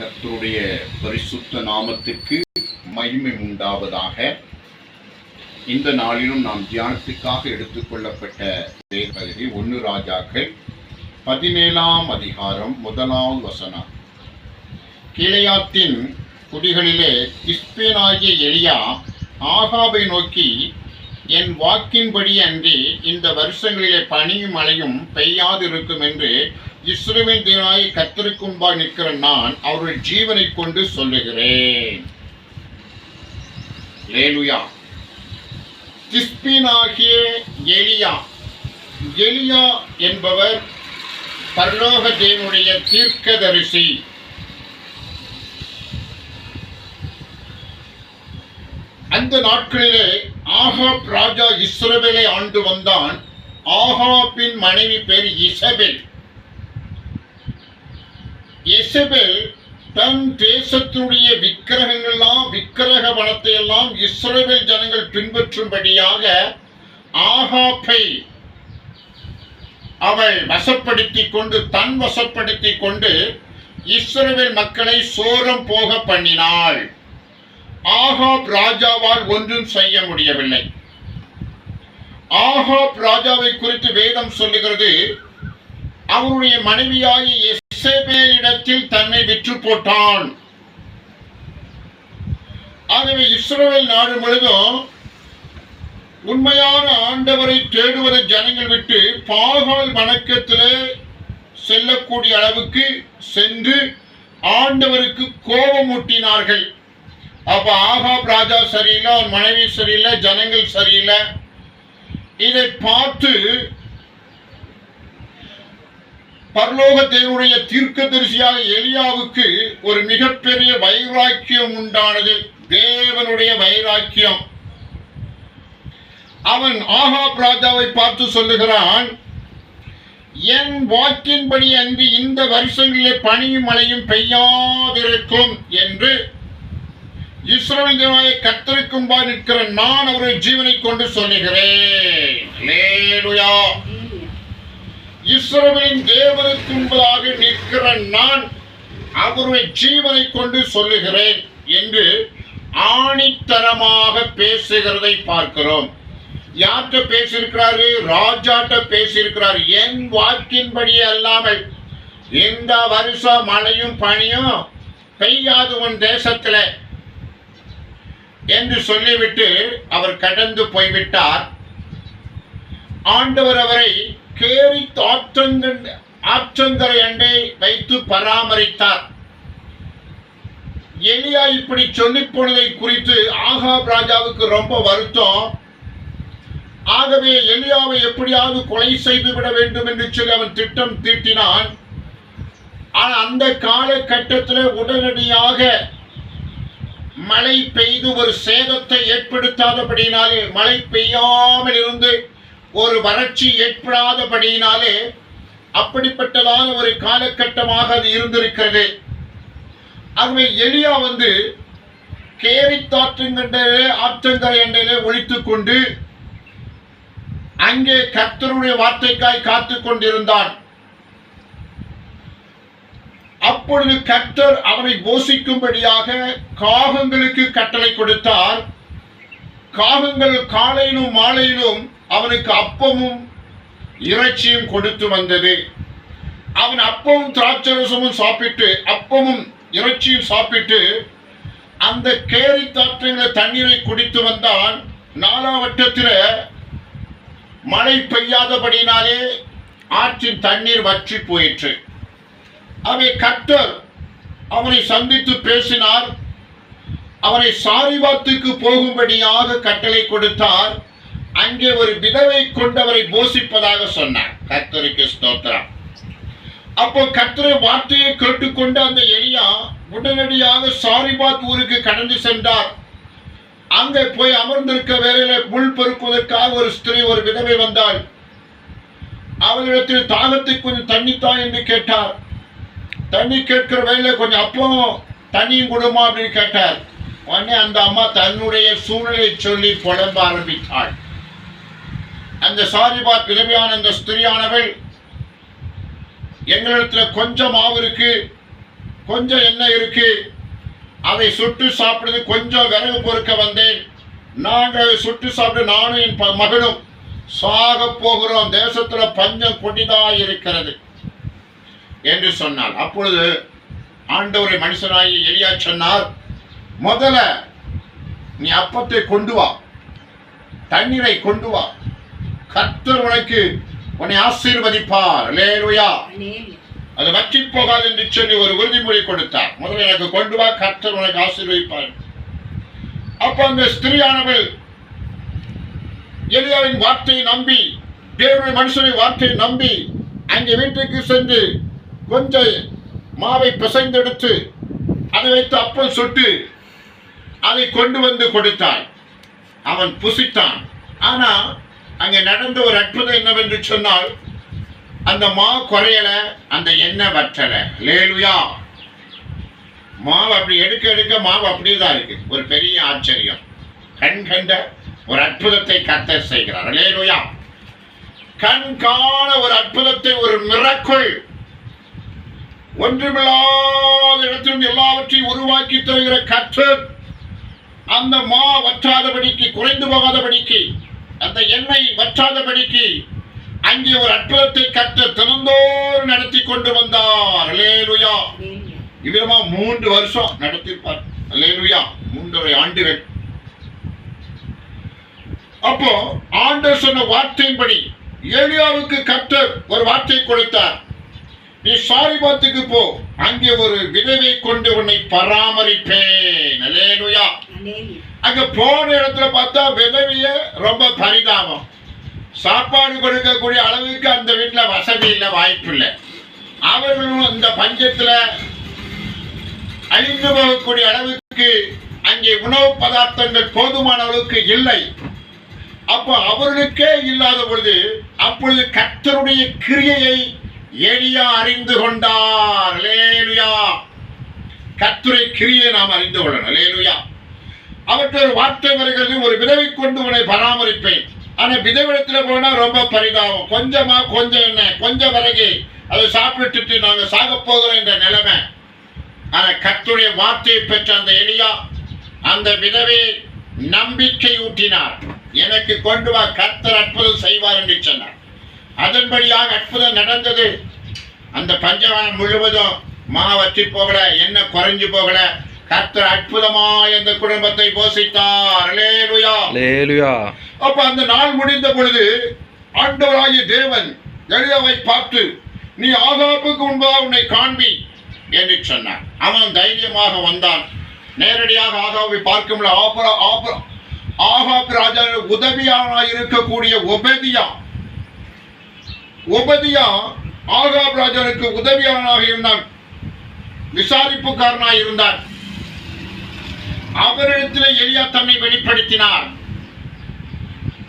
கர்த்தருடைய பரிசுத்த நாமத்திற்கு மகிமை உண்டாவதாக. இந்த நாளிலும் நாம் தியானத்துக்காக எடுத்துக்கொள்ளப்பட்ட பகுதி ஒன்று ராஜாக்கள் பதினேழாம் அதிகாரம் முதலாம் வசனம். கிளையாத்தின் குடிகளிலே கிஸ்பேனாகிய எளியா ஆகாபை நோக்கி என் வாக்கின்படி அன்றி இந்த வருஷங்களிலே பனியும் மழையும் பெய்யாது இருக்கும் என்று இஸ்ரவேல் தேவனாய் கத்தருக்கு நிற்கிற நான் அவருடைய ஜீவனை கொண்டு சொல்லுகிறேன். லேலுயா திஸ்பினாகிய எலியா. எலியா என்பவர் பரலோக தேவனுடைய தீர்க்கதரிசி. அந்த நாட்களிலே ஆஹாப் ராஜா இஸ்ரவேலை ஆண்டு வந்தான். ஆஹாப்பின் மனைவி பேர் இசபெல். இசபெல் தன் தேசத்துடைய விக்கிரகங்கள்லாம் விக்கிரக வனத்தை எல்லாம் இஸ்ரேல் ஜனங்கள் பின்பற்றும்படியாக ஆகாப்பை அவள் வசப்படுத்தி கொண்டு தன் வசப்படுத்தி கொண்டு இஸ்ரேல் மக்களை சோரம் போக பண்ணினாள். ஆகாப் ராஜாவால் ஒன்றும் செய்ய முடியவில்லை. ஆகாப் ராஜாவை குறித்து வேதம் சொல்லுகிறது அவருடைய மனைவியாகிய இடத்தில் தன்னை விற்று போட்டான். ஆகவே இஸ்ரோவேல் நாடு முழுதும் உண்மையான ஆண்டவரை தேடுவதை ஜனங்கள் விட்டு பாகால் வணக்கத்திலே செல்லக்கூடிய அளவுக்கு சென்று ஆண்டவருக்கு கோபமூட்டினார்கள். அப்ப ஆகாப் ராஜா சரியில்லை அவன் மனைவி சரியில்லை ஜனங்கள் சரியில்லை. இதை பார்த்து பரலோக தேவனுடைய தீர்க்க தரிசியாக எலியாவுக்கு ஒரு மிகப்பெரிய வைராக்கியம் உண்டானது. தேவனுடைய வைராக்கியம். அவன் ஆகாப் ராஜாவை பார்த்து சொல்லுகிறான் என் வாக்கின்படி அன்பு இந்த வருஷங்களிலே பனியும் மழையும் பெய்யாதிருக்கும் என்று. இஸ்ரவேல் தேவனாய பா நிற்கிற நான் அவருடைய ஜீவனை கொண்டு சொல்லுகிறேன். இஸ்ரோவின் தேவனுக்கு முன்பதாக நிற்கிற நான் அவருடைய ஜீவனை கொண்டு சொல்லுகிறேன் என்று ஆணித்தரமாக பேசுகிறதை பார்க்கிறோம். யார்கிட்ட பேசியிருக்கிறாரு? ராஜாட்ட பேசியிருக்கிறார். என் வாக்கின்படி அல்லாமல் இந்த வருஷம் மழையும் பனியும் பெய்யாது உன் தேசத்துல என்று சொல்லிவிட்டு அவர் கடந்து போய்விட்டார். ஆண்டவர் அவரை கேரி ஆற்றங்கன் ஆற்றங்கரை அண்டை வைத்து பராமரித்தார். எலியா இப்படி சொல்லிப்போனதை குறித்து ஆகாப் ராஜாவுக்கு ரொம்ப வருத்தம். ஆகவே எலியாவை எப்படியாவது கொலை செய்து விட வேண்டும் என்று சொல்லி அவன் திட்டம் தீட்டினான். ஆனால் அந்த காலகட்டத்தில் உடனடியாக மழை பெய்து ஒரு சேதத்தை ஏற்படுத்தாதபடினாலே மழை பெய்யாமல் இருந்து ஒரு வறட்சி ஏற்படாதபடியினாலே அப்படிப்பட்டதான ஒரு காலகட்டமாக அது இருந்திருக்கிறது. ஆகவே எளியா வந்து கேரித்தாற்றுங்கண்டே ஆற்றங்கரை அண்டையிலே ஒழித்துக் கொண்டு அங்கே கர்த்தருடைய வார்த்தைக்காய் காத்துக் கொண்டிருந்தான். அப்பொழுது கர்த்தர் அவனை போஷிக்கும்படியாக காகங்களுக்கு கட்டளை கொடுத்தார். காகங்கள் காலையிலும் மாலையிலும் அவனுக்கு அப்பமும் இறைச்சியும் கொடுத்து வந்தது. அவன் அப்பமும் திராட்சரசமும் சாப்பிட்டு அப்பமும் இறைச்சியும் சாப்பிட்டு அந்த கேரி தாற்றங்களை தண்ணீரை குடித்து வந்தான். நாலாவட்டத்தில் மழை பெய்யாதபடினாலே ஆற்றின் தண்ணீர் வற்றி போயிற்று. அவை கர்த்தர் அவனை சந்தித்து பேசினார். அவனை சாரிபாத்துக்கு போகும்படியாக கட்டளை கொடுத்தார். அங்கே ஒரு விதவை கொண்டவரை போஷிப்பதாக சொன்னார். கத்தருக்கு ஸ்தோத்திரம். அப்போ கர்த்தரை வார்த்தையை கேட்டுக்கொண்டு அந்த எளியா உடனடியாக சாரிபாத் ஊருக்கு கடந்து சென்றார். அங்கே போய் அமர்ந்திருக்க வேலையில முள் பெருக்குவதற்காக ஒரு ஸ்திரீ ஒரு விதவை வந்தாள். அவளிடத்தில் தாகத்தை கொஞ்சம் தண்ணித்தான் என்று கேட்டார். தண்ணி கேட்கிற வேலையில கொஞ்சம் அப்பவும் தண்ணியும் கொடுமா அப்படின்னு கேட்டார். உடனே அந்த அம்மா தன்னுடைய சூழ்நிலையை சொல்லி புலம்ப ஆரம்பித்தாள். அந்த சாரிபாத் விதவியான அந்த ஸ்திரியானவள் எங்களிடத்தில் கொஞ்சம் மாவு இருக்கு கொஞ்சம் எண்ணெய் இருக்கு. அதை சுட்டு சாப்பிடுறது கொஞ்சம் விறகு பொறுக்க வந்தேன். நாங்கள் சுட்டு சாப்பிட்டு நானும் என் ப- மகனும் சாக போகிறோம். தேசத்துல பஞ்சம் கொடிதா இருக்கிறது என்று சொன்னார் அப்பொழுது ஆண்டவரை மனுஷனாகி எளியா சொன்னார் முதல்ல நீ அப்பத்தை கொண்டு வா தண்ணீரை கொண்டு வா கர்த்தர் உனக்கு உன்னை ஆசீர்வதிப்பார். லேலுயா. அது வற்றி போகாது என்று சொல்லி ஒரு உறுதிமொழி கொடுத்தார். முதல்ல எனக்கு கொண்டு வா கர்த்தர் உனக்கு ஆசீர்வதிப்பார். அப்ப அந்த ஸ்திரீயானவள் எலியாவின் வார்த்தையை நம்பி தேவனுடைய மனுஷனை வார்த்தையை நம்பி அங்கே வீட்டுக்கு சென்று கொஞ்சம் மாவை பிசைந்தெடுத்து அதை வைத்து அப்பம் சுட்டு அதை கொண்டு வந்து கொடுத்தாள். அவன் புசித்தான். ஆனா அங்கே நடந்த ஒரு அற்புதம் என்னவென்று சொன்னால் அந்த மா குறையல அந்த எண்ணெய் வற்றல. லேலுயா மாவு அப்படி எடுக்க எடுக்க மாவு அப்படியே தான் இருக்கு. ஒரு பெரிய ஆச்சரியம். கண் கண்ட ஒரு அற்புதத்தை கத்த செய்கிறார். லேலுயா கண் காண ஒரு அற்புதத்தை ஒரு மிரக்குள் ஒன்றுமில்லாத இடத்திலிருந்து எல்லாவற்றையும் உருவாக்கி தருகிற கற்று அந்த மா வற்றாதபடிக்கு குறைந்து போகாதபடிக்கு அந்த எண்ணெய் வற்றாதபடிக்கு அங்கே ஒரு அற்புதத்தை கற்ற தினந்தோறும் நடத்தி கொண்டு வந்தார். அலேலுயா இவ்விதமா மூன்று வருஷம் நடத்திருப்பார் அலேலுயா மூன்றரை ஆண்டுகள். அப்போ ஆண்டர் சொன்ன வார்த்தையின்படி ஏலியாவுக்கு கர்த்தர் ஒரு வார்த்தை கொடுத்தார். நீ சாரிபாத்துக்கு போ. அங்கே ஒரு விதவை கொண்டு உன்னை பராமரிப்பேன். அலேலுயா அங்க போன இடத்துல பார்த்தா விதவிய ரொம்ப பரிதாபம். சாப்பாடு கொடுக்கக்கூடிய அளவுக்கு அந்த வீட்டில் வசதி இல்லை வாய்ப்பு இல்லை. அவர்களும் இந்த பஞ்சத்தில் அழிந்து போகக்கூடிய அளவுக்கு அங்கே உணவு பதார்த்தங்கள் போதுமான அளவுக்கு இல்லை. அப்போ அவர்களுக்கே இல்லாத பொழுது அப்பொழுது கர்த்தருடைய கிரியையை எளியா அறிந்து கொண்டார். லேலுயா கத்துரை கிரியை நாம் அறிந்து கொள்ளணும். லேலுயா அவற்றை ஒரு வார்த்தை வருகிறது ஒரு விதவை கொண்டு உன்னை பராமரிப்பேன். ஆனா விதவிடத்துல போனா ரொம்ப பரிதாபம். கொஞ்சமா கொஞ்சம் என்ன? கொஞ்சம் விறகு. அதை சாப்பிட்டுட்டு நாங்க சாக போகிறோம் என்ற நிலைமை. ஆனா கத்துடைய வார்த்தையை பெற்ற அந்த எளியா அந்த விதவை நம்பிக்கை ஊட்டினார். எனக்கு கொண்டு வா கர்த்தர் அற்புதம் செய்வார் என்று சொன்னார். அதன்படியாக அற்புதம் நடந்தது. அந்த பஞ்சவானம் முழுவதும் மா வற்றி போகல என்ன குறைஞ்சு போகல. கர்த்தர் அற்புதமா அந்த குடும்பத்தை போஷித்தார் அப்ப அந்த நாள் முடிந்த பொழுது ஆண்டவராகிய தேவன் எளியாவை பார்த்து நீ ஆகாப்புக்கு முன்பாக உன்னை காண்பி என்று சொன்னார். அவன் தைரியமாக வந்தான். நேரடியாக ஆகாவை பார்க்க முடியல. ஆபரா ஆபரா ஆகாப் ராஜா உதவியானா இருக்கக்கூடிய ஒபதியா? ஒபதியா ஆகாப் ராஜாவுக்கு உதவியாளனாக இருந்தான். விசாரிப்புக்காரனாக இருந்தான். அவரிடத்தில் எளியா தன்னை வெளிப்படுத்தினார்.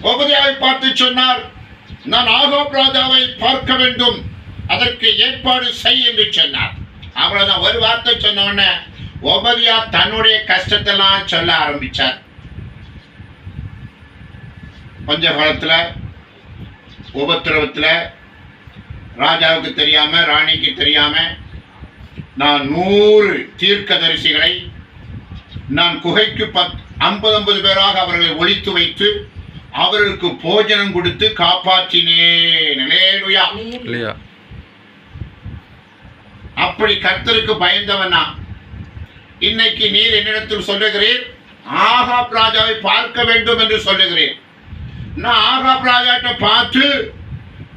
உபதியாவை பார்த்து சொன்னார் நான் ஆகோப் ராஜாவை பார்க்க வேண்டும். அதற்கு ஏற்பாடு செய் என்று சொன்னார். அவ்வளவுதான். ஒரு வார்த்தை சொன்ன உடனே தன்னுடைய கஷ்டத்தெல்லாம் சொல்ல ஆரம்பிச்சார். பஞ்ச காலத்தில் உபத்திரவத்தில் ராஜாவுக்கு தெரியாம ராணிக்கு தெரியாம நான் நூறு தீர்க்கதரிசிகளை நான் குகைக்கு பத் ஐம்பது ஐம்பது பேராக அவர்களை ஒழித்து வைத்து அவர்களுக்கு போஜனம் கொடுத்து காப்பாற்றினேன். அப்படி கர்த்தருக்கு பயந்தவனா. இன்னைக்கு நீர் என்னிடத்தில் சொல்லுகிறீர்? ஆகாப் ராஜாவை பார்க்க வேண்டும் என்று சொல்லுகிறீர். நான் ஆகாப் ராஜாட்ட பார்த்து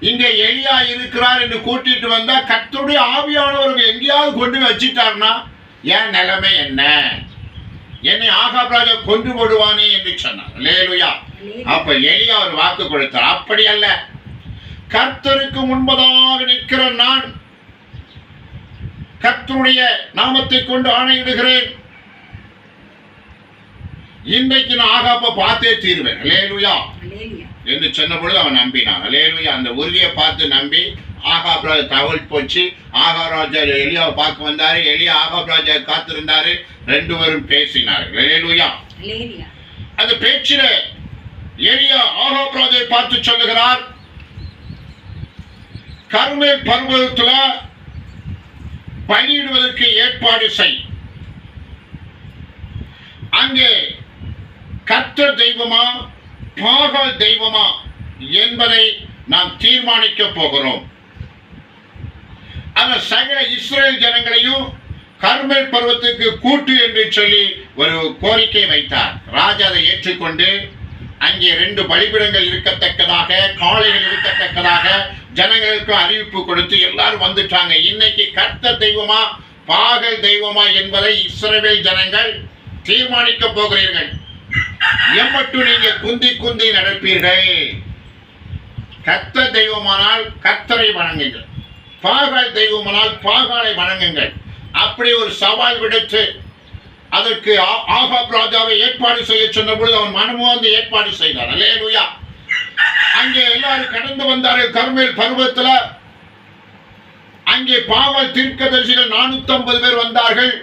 இங்க எலியா இருக்கிறார் என்று கூட்டிட்டு வந்தா கர்த்தருடைய ஆவியானவர் எங்கேயாவது கொண்டு வச்சிட்டார்னா என் நிலைமை என்ன? என்னை ஆகாப் ராஜா கொண்டு போடுவானே என்று சொன்னார். லேலுயா. அப்ப எலியா ஒரு வாக்கு கொடுத்தார். அப்படி அல்ல. கர்த்தருக்கு முன்பதாக நிற்கிற நான் கர்த்தருடைய நாமத்தை கொண்டு ஆணையிடுகிறேன். இன்றைக்கு நான் ஆகாப்ப பார்த்தே தீர்வேன். லேலுயா Hallelujah. என்று சொன்ன பொழுது அவன் நம்பினான். லேலுயா அந்த உறுதியை பார்த்து நம்பி ஆகாப் ராஜா தகவல் போச்சு. ஆகா ராஜா எலியாவை பார்க்க வந்தாரு. எலியா ஆகாப் ராஜா காத்திருந்தாரு. ரெண்டு பேரும் பேசினார்கள். லேலுயா Hallelujah. அந்த பேச்சில எலியா ஆகாப் ராஜாவை பார்த்து சொல்லுகிறார். கர்மேல் பர்வதத்துல பலியிடுவதற்கு ஏற்பாடு செய். அங்கே கற்ற தெய்வமா பாகால் தெய்வமா என்பதை நாம் தீர்மானிக்க போகிறோம். அந்த சகல இஸ்ரேல் ஜனங்களையும் கர்மேல் பருவத்துக்கு கூட்டு என்று சொல்லி ஒரு கோரிக்கை வைத்தார். ராஜா அதை ஏற்றுக்கொண்டு அங்கே ரெண்டு பலிபிடங்கள் இருக்கத்தக்கதாக காளைகள் இருக்கத்தக்கதாக ஜனங்களுக்கு அறிவிப்பு கொடுத்து எல்லாரும் வந்துட்டாங்க. இன்னைக்கு கர்த்தர் தெய்வமா பாகல் தெய்வமா என்பதை இஸ்ரேல் ஜனங்கள் தீர்மானிக்க போகிறீர்கள். எம்மட்டு நீங்க குந்தி குந்தி நடப்பீர்கள். கத்த தெய்வமானால் கத்தரை வணங்குங்கள். பாகால் தெய்வமானால் பாகாலை வணங்குங்கள். அப்படி ஒரு சவால் விடுத்து அதற்கு ஆகாப் ராஜாவை ஏற்பாடு செய்ய சொன்ன பொழுது அவன் மனமும் வந்து ஏற்பாடு செய்தார். அல்லேலூயா. அங்கே எல்லாரும் கடந்து வந்தார்கள் கருமேல் பருவத்துல. அங்கே பாவல் தீர்க்கதரிசிகள் நானூத்தி ஐம்பது பேர் வந்தார்கள்.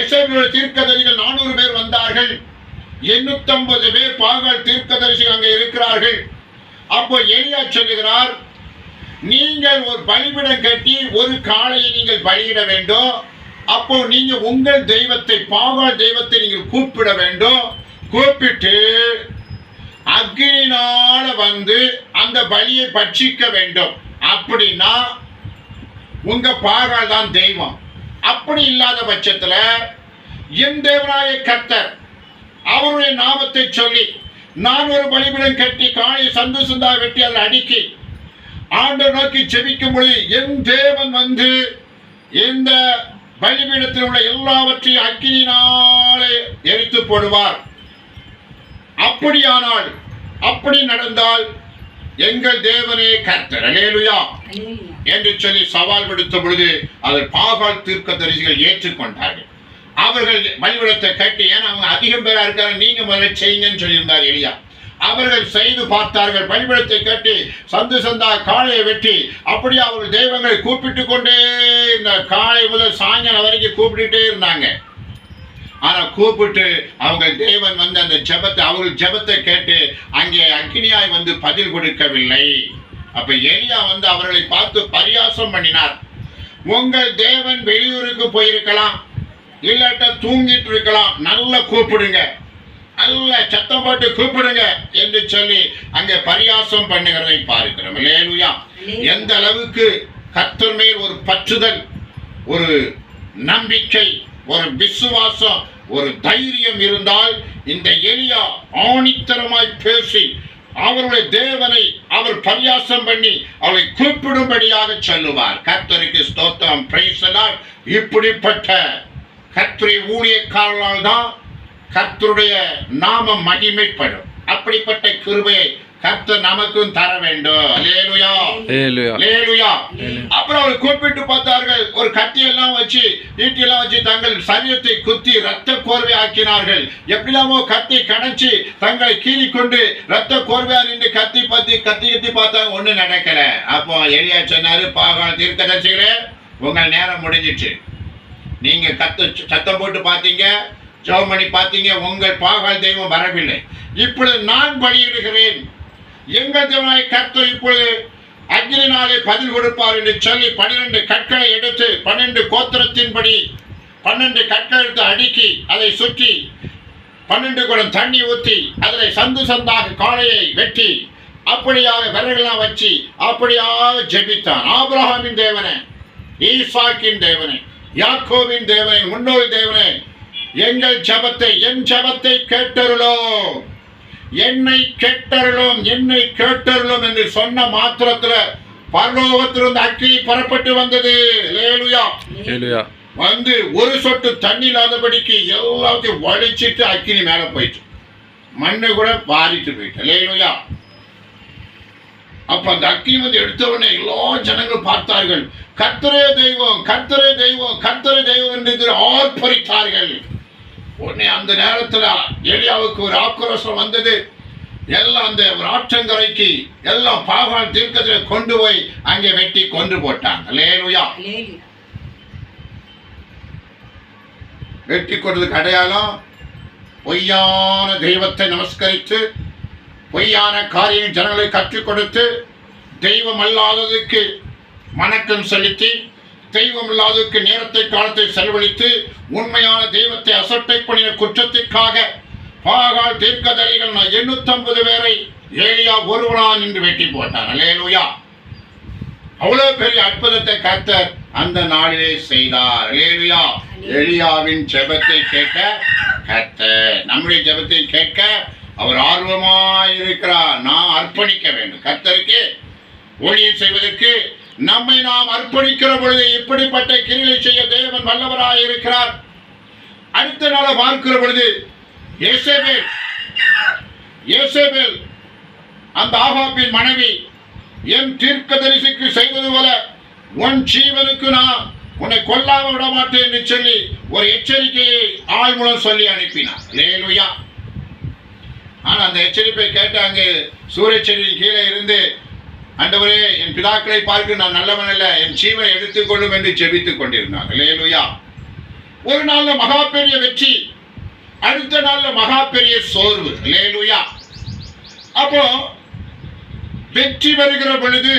எசேபியோட தீர்க்கதரிசிகள் நானூறு பேர் வந்தார்கள். எண்ணூத்தி ஐம்பது பேர் பாகல் தீர்க்கதரிசி அங்கே இருக்கிறார்கள். அப்போ எளியா சொல்லுகிறார் நீங்கள் ஒரு பலிபிடம் கட்டி ஒரு காளையை நீங்கள் பலியிட வேண்டும். அப்போ நீங்க உங்கள் தெய்வத்தை பாகால் தெய்வத்தை நீங்கள் கூப்பிட வேண்டும். கூப்பிட்டு அக்னினால வந்து அந்த பலியை பட்சிக்க வேண்டும். அப்படின்னா உங்க பாகால் தான் தெய்வம். அப்படி இல்லாத பட்சத்துல என் தேவராய கர்த்தர் அவருடைய நாமத்தை சொல்லி நான் ஒரு பலிபிடம் கட்டி காளை சந்து சந்தா வெட்டி அதில் அடுக்கி ஆண்டு நோக்கி செபிக்கும் பொழுது என் தேவன் வந்து இந்த பலிபீடத்தில் உள்ள எல்லாவற்றையும் அக்கினினாலே எரித்து போடுவார். அப்படியானால் அப்படி நடந்தால் எங்கள் தேவனே கர்த்தர். அல்லேலூயா. அல்லேலூயா. என்று சொல்லி சவால் விடுத்த பொழுது அதை பாகால் தீர்க்கதரிசிகள் ஏற்றுக்கொண்டார்கள். அவர்கள் பலிபீடத்தை கட்டி ஏன்னா அவங்க அதிகம் பேரா இருக்காங்க? நீங்க முதல்ல செய்யுங்கன்னு சொல்லியிருந்தார் எலியா. அவர்கள் செய்து பார்த்தார்கள். பலிபடத்தை கட்டி சந்து சந்தா காளையை வெட்டி அப்படியே அவர்கள் தெய்வங்களை கூப்பிட்டு கொண்டே இந்த காலை முதல் சாயங்காலம் வரைக்கும் கூப்பிட்டுட்டே இருந்தாங்க. ஆனால் கூப்பிட்டு அவங்க தேவன் வந்து அந்த ஜெபத்தை அவர்கள் ஜெபத்தை கேட்டு அங்கே அக்னியாய் வந்து பதில் கொடுக்கவில்லை. அப்ப எலியா வந்து அவர்களை பார்த்து பரியாசம் பண்ணினார். உங்கள் தேவன் வெளியூருக்கு போயிருக்கலாம். இல்லாட்ட தூங்கிட்டு இருக்கலாம் நல்லா கூப்பிடுங்க. நல்ல சத்தம் போட்டு கூப்பிடுங்க என்று சொல்லி அங்கே பரியாசம் பண்ணுகிறதை பார்க்கிறோம். இல்லையா எந்த அளவுக்கு கர்த்தர் மேல் ஒரு பற்றுதல் ஒரு நம்பிக்கை ஒரு விசுவாசம் ஒரு தைரியம் இருந்தால் இந்த எலியா ஆணித்தரமாய் பேசி அவருடைய தேவனை அவர் பரியாசம் பண்ணி அவளை கூப்பிடும்படியாக சொல்லுவார். கர்த்தருக்கு ஸ்தோத்திரம். Lord. இப்படிப்பட்ட கர்த்தரை ஊழியக்காரர்களால் தான் கர்த்தருடைய நாமம் மகிமைப்படும். அப்படிப்பட்ட கிருபையை கர்த்தர் நமக்கும் தர வேண்டும். அப்புறம் அவர் கூப்பிட்டு பார்த்தார்கள் ஒரு கத்தி எல்லாம் வச்சு ஈட்டியெல்லாம் வச்சு தங்கள் சரீரத்தை குத்தி ரத்த கோர்வை ஆக்கினார்கள். எப்படிலாமோ கத்தி கணைச்சு தங்களை கீறி கொண்டு ரத்த கோர்வையா நின்று கத்தி பத்தி கத்தி கத்தி பார்த்தாங்க ஒண்ணு நடக்கல. அப்போ எலியா சொன்னாரு பாகால் தீர்க்கதரிசிகளே உங்கள் நேரம் முடிஞ்சிச்சு. நீங்க கத்து சத்தம் போட்டு பார்த்தீங்க ஜெபம் பார்த்தீங்க உங்கள் பாகால் தெய்வம் வரவில்லை. இப்பொழுது நான் பலியிடுகிறேன். எங்கள் தேவனாய் கர்த்தர் இப்பொழுது அக்னினாலே பதில் கொடுப்பார் என்று சொல்லி பன்னிரெண்டு கற்களை எடுத்து பன்னெண்டு கோத்திரத்தின்படி பன்னெண்டு கற்களை எடுத்து அடுக்கி அதை சுற்றி பன்னெண்டு குடம் தண்ணி ஊற்றி அதில் சந்து சந்தாக காளையை வெட்டி அப்படியாக விறகுலாம் வச்சு அப்படியாக ஜெபித்தான். ஆப்ரஹாமின் தேவனை ஈசாக்கின் தேவனை. யாக்கோவின் தேவனே முன்னோர் தேவனே எங்கள் ஜெபத்தை என் ஜெபத்தை கேட்டருளோ என்னை கேட்டருளும் என்னை கேட்டருளும் என்று சொன்ன மாத்திரத்துல பரலோகத்திலிருந்து அக்கினி புறப்பட்டு வந்தது. வந்து ஒரு சொட்டு தண்ணி இல்லாதபடிக்கு எல்லாத்தையும் வலிச்சிட்டு அக்கினி மேல போயிட்டு. மண்ணை கூட வாரிட்டு போயிட்டு. லேலுயா அப்ப அந்த அக்கினி வந்து எடுத்த உடனே எல்லா ஜனங்களும் பார்த்தார்கள். கர்த்தரே தெய்வம் கர்த்தரே தெய்வம் கர்த்தரே தெய்வம் என்று ஆர்ப்பரித்தார்கள். உடனே அந்த நேரத்துல எலியாவுக்கு ஒரு ஆக்ரோஷம் வந்தது. எல்லாம் அந்த ஆற்றங்கரைக்கு எல்லாம் பாகால் தீர்க்கத்தில் கொண்டு போய் அங்கே வெட்டி கொண்டு போட்டாங்க. லேலுயா. வெட்டி கொண்டதுக்கு அடையாளம் பொய்யான தெய்வத்தை நமஸ்கரித்து பொய்யான காரியம் ஜனங்களை கற்றுக் கொடுத்து தெய்வம் அல்லாததுக்கு வணக்கம் செலுத்தி தெய்வம் இல்லாததுக்கு நேரத்தை காலத்தை செலவழித்து உண்மையான தெய்வத்தை அசட்டை பண்ணின குற்றத்திற்காக பாகால் தீர்க்கதரிகள் எண்ணூத்தம்பது பேரை ஏலியா ஒருவனான் என்று வெட்டி போட்டார். அல்லேலூயா. அவ்வளவு பெரிய அற்புதத்தை கர்த்தர் அந்த நாளிலே செய்தார். அல்லேலூயா. எலியாவின் ஜெபத்தை கேட்க கர்த்தர் நம்முடைய ஜெபத்தை கேட்க அவர் ஆர்வமாயிருக்கிறார். நாம் அர்ப்பணிக்க வேண்டும். கர்த்தருக்கு ஊழியம் செய்வதற்கு நம்மை நாம் அர்ப்பணிக்கிற பொழுது இப்படிப்பட்ட கிரியை செய்ய தேவன் வல்லவராய் இருக்கிறார் அடுத்த நாளை பார்க்கிற பொழுது எசேபேல் எசேபேல் அந்த ஆகாப்பின் மனைவி என் தீர்க்கதரிசிக்கு செய்வது போல உன் ஜீவனுக்கு நான் உன்னை கொல்லாம விட மாட்டேன் என்று சொல்லி ஒரு எச்சரிக்கையை ஆள் மூலம் சொல்லி அனுப்பினார். லேலுயா ஆனால் அந்த எச்சரிப்பை கேட்டு அங்கே சூரியச்செடியின் கீழே இருந்து அண்டவரே என் பிதாக்களை பார்க்க நான் நல்லவன் அல்ல என் சீவை எடுத்துக்கொள்ளும் என்று ஜெபித்துக் கொண்டிருந்தாங்க லேலுயா ஒரு நாள்ல மகா பெரிய வெற்றி அடுத்த நாள்ல மகா பெரிய சோர்வு. லேலுயா அப்போ வெற்றி வருகிற பொழுது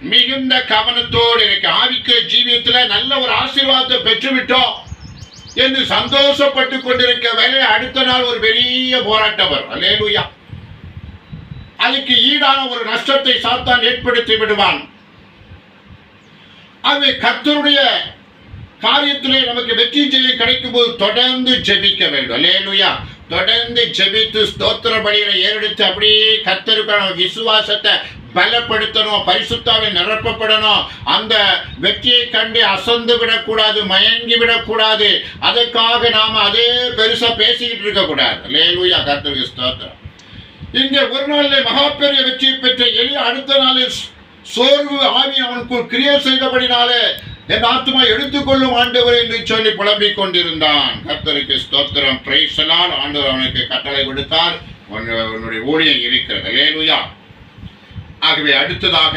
மிகுந்த கவனத்தோடு எனக்கு ஆவிக்க ஜீவியத்தில் நல்ல ஒரு ஆசீர்வாதத்தை பெற்றுவிட்டோம். என்று சந்தோஷப்பட்டு கொண்டிருக்க வேலை அடுத்த நாள் ஒரு பெரிய போராட்டம் வரும். அல்லேலூயா. அதுக்கு ஈடான ஒரு நஷ்டத்தை சாத்தான் ஏற்படுத்தி விடுவான். அது கத்தருடைய காரியத்திலே நமக்கு வெற்றி ஜெயம் கிடைக்கும் போது தொடர்ந்து ஜெபிக்க வேண்டும். அல்லேலுயா. தொடர்ந்து ஜெபித்து ஸ்தோத்திர பலிகளை ஏறெடுத்து அப்படியே கத்தருக்கான விசுவாசத்தை பலப்படுத்தணும் பரிசுத்தாவை நிரப்பப்படணும். அந்த வெற்றியை கண்டு அசந்து விடக்கூடாது மயங்கி விடக்கூடாது. அதற்காக நாம அதே பெருசா பேசிக்கிட்டு இருக்க கூடாது. லேலூயா கர்த்தருக்கு ஸ்தோத்திரம். இங்கே ஒரு நாளில் மகாபெரிய வெற்றியை பெற்ற எளிய அடுத்த நாளில் சோர்வு ஆவி அவனுக்குள் கிரியை செய்தபடினாலே என் ஆத்மா எடுத்துக்கொள்ளும் ஆண்டவர் என்று சொல்லி புலம்பிக் கொண்டிருந்தான். கர்த்தருக்கு ஸ்தோத்திரம். பிரைசலால் ஆண்டவர் அவனுக்கு கட்டளை விடுத்தார். உன்னுடைய ஊழியம் இருக்கிறது. லேலுயா ஆகவே அடுத்ததாக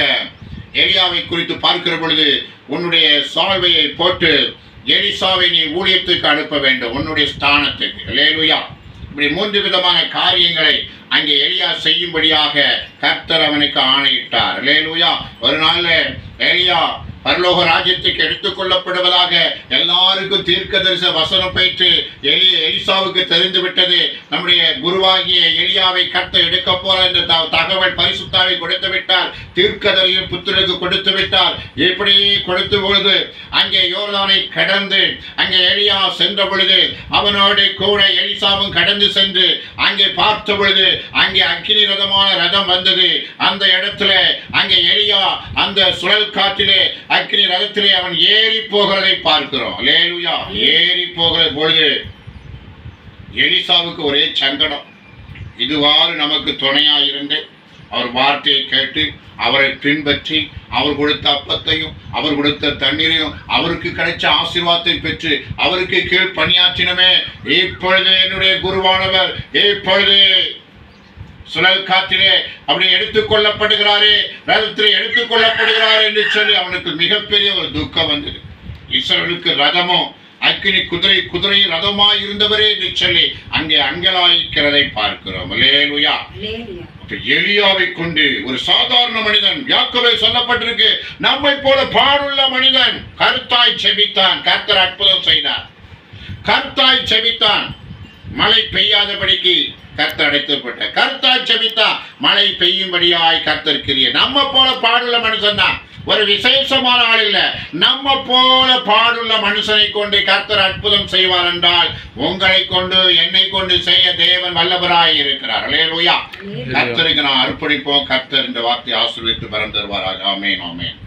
எலியாவை குறித்து பார்க்கிற பொழுது உன்னுடைய சால்வையை போட்டு எலிசாவை நீ ஊழியத்துக்கு அனுப்ப வேண்டும் உன்னுடைய ஸ்தானத்துக்கு. லேலுயா இப்படி மூன்று விதமான காரியங்களை அங்கே எலியா செய்யும்படியாக கர்த்தர் அவனுக்கு ஆணையிட்டார். லேலுயா ஒரு நாளில் எலியா பரலோக ராஜ்யத்துக்கு எடுத்துக்கொள்ளப்படுவதாக எல்லாருக்கும் தீர்க்க தரிசன வசனம் பெற்று எலி எலிசாவுக்கு தெரிந்து விட்டது. நம்முடைய குருவாகிய எலியாவை கத்த எடுக்க போற என்ற தகவல் பரிசுத்தாவை கொடுத்து விட்டார். தீர்க்க தரிசன புத்திரருக்கு கொடுத்து விட்டார். எப்படி கொடுத்து பொழுது அங்கே யோர்தானை கடந்து அங்கே எலியா சென்ற பொழுது அவனோடு கூட எலிசாவும் கடந்து சென்று அங்கே பார்த்த பொழுது அங்கே அக்கினி ரதமான ரதம் வந்தது. அந்த இடத்துல அங்கே எலியா அந்த சுழல் காற்றிலே அக்கினி ரதத்திலே அவன் ஏறி போகிறதை பார்க்கிறோம். லேலுயா ஏறி போகிற பொழுது எலிசாவுக்கு ஒரே சங்கடம். இதுவாறு நமக்கு துணையா இருந்து அவர் வார்த்தையை கேட்டு அவரை பின்பற்றி அவர் கொடுத்த அப்பத்தையும் அவர் கொடுத்த தண்ணீரையும் அவருக்கு கிடைச்ச ஆசீர்வாதத்தை பெற்று அவருக்கு கீழ் பணியாற்றினமே. இப்பொழுது என்னுடைய குருவானவர் இப்பொழுது சுழல் காற்றிலே அப்படி எடுத்துக் கொள்ளப்படுகிறாரே ரதத்திலே எடுத்துக் கொள்ளப்படுகிறார் என்று சொல்லி அவனுக்கு மிகப்பெரிய ஒரு துக்கம் வந்தது. இஸ்ரவேலுக்கு ரதமோ அக்கினி குதிரை குதிரை ரதமாய் இருந்தவரே என்று சொல்லி அங்கே அங்கலாய்க்கிறதை பார்க்கிறோம். லேலுயா எலியாவை கொண்டு ஒரு சாதாரண மனிதன் யாக்கோபே சொல்லப்பட்டிருக்கு நம்மை போல பாடுள்ள மனிதன் கருத்தாய் செபித்தான். கர்த்தர் அற்புதம் செய்தார். கர்த்தாய் செபித்தான். மழை பெய்யாதபடிக்கு கர்த்தர் அடைத்துப்பட்ட கர்த்தாய் செபித்தான் மழை பெய்யும்படியாய் கர்த்தர் கிரிய. நம்ம போல பாடுள்ள மனுஷன் தான். ஒரு விசேஷமான ஆள் இல்ல. நம்ம போல பாடுள்ள மனுஷனை கொண்டு கர்த்தர் அற்புதம் செய்வார் என்றால் உங்களை கொண்டு என்னை கொண்டு செய்ய தேவன் வல்லவராய் இருக்கிறார். அல்லேலூயா. கர்த்தருக்கு நான் அர்ப்பணிப்போம். கர்த்தர் இந்த வார்த்தை ஆசீர்வித்து பரம் தருவாராக. ஆமென் ஆமென்.